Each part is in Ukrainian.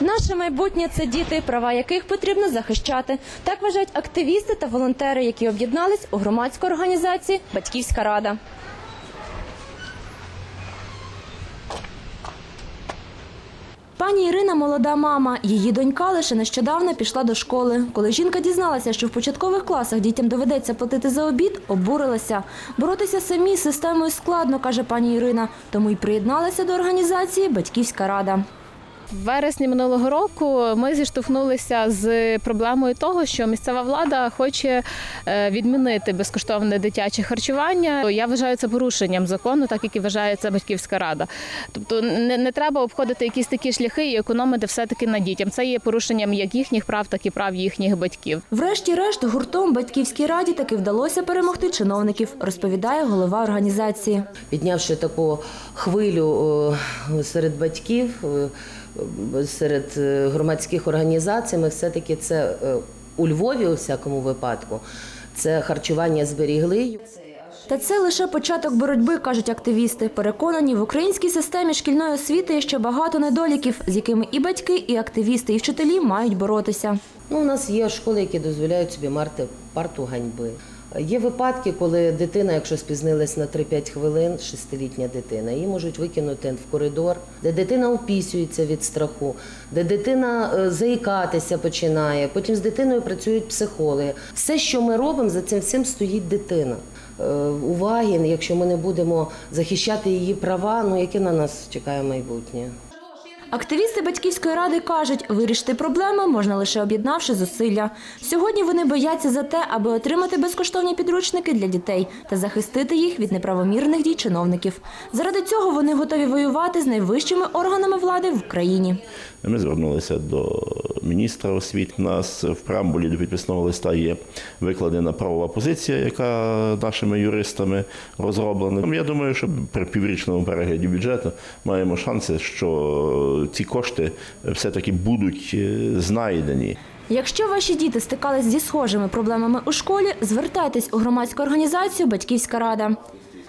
Наше майбутнє це діти, права яких потрібно захищати. Так вважають активісти та волонтери, які об'єднались у громадську організацію Батьківська рада. Пані Ірина молода мама. Її донька лише нещодавно пішла до школи. Коли жінка дізналася, що в початкових класах дітям доведеться платити за обід, обурилася. Боротися самі з системою складно, каже пані Ірина, тому й приєдналася до організації Батьківська рада. В вересні минулого року ми зіштовхнулися з проблемою того, що місцева влада хоче е, відмінити безкоштовне дитяче харчування. Я вважаю це порушенням закону, так як і вважає це батьківська рада. Тобто не, не треба обходити якісь такі шляхи і економити все таки на дітям. Це є порушенням як їхніх прав, так і прав їхніх батьків. Врешті-решт, гуртом Батьківській раді таки вдалося перемогти чиновників, розповідає голова організації. піднявши таку хвилю е, серед батьків, е, серед е, громадських організацій, ми все-таки це е, у Львові, у всякому випадку, це харчування зберігли. Та це лише початок боротьби, кажуть активісти. Переконані, в українській системі шкільної освіти є ще багато недоліків, з якими і батьки, і активісти, і вчителі мають боротися. Ну, у нас є школи, які дозволяють собі марти парту ганьби. Є випадки, коли дитина, якщо спізнилась на 3-5 хвилин, шестилітня дитина, її можуть викинути в коридор, де дитина опісюється від страху, де дитина е, заїкатися починає. Потім з дитиною працюють психологи. Все, що ми робимо, за цим всім стоїть дитина. Е, Уваги, якщо ми не будемо захищати її права, ну яке на нас чекає майбутнє? Активісти батьківської ради кажуть, вирішити проблеми можна лише об'єднавши зусилля. Сьогодні вони бояться за те, аби отримати безкоштовні підручники для дітей та захистити їх від неправомірних дій чиновників. Заради цього вони готові воювати з найвищими органами влади в країні. Ми звернулися до міністра освіти. У нас в преамбулі до підписного листа є викладена правова позиція, яка нашими юристами розроблена. Я думаю, що при піврічному перегляді бюджету маємо шанси, що ці кошти все-таки будуть е, знайдені. Якщо ваші діти стикались зі схожими проблемами у школі, звертайтесь у громадську організацію Батьківська рада.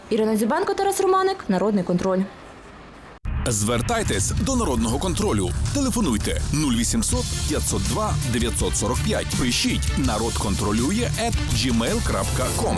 Ірина Зюбенко, Тарас Романик, Народний контроль. Звертайтесь до народного контролю. Телефонуйте 0800 502 945. Пишіть народ контролює at gmail.com.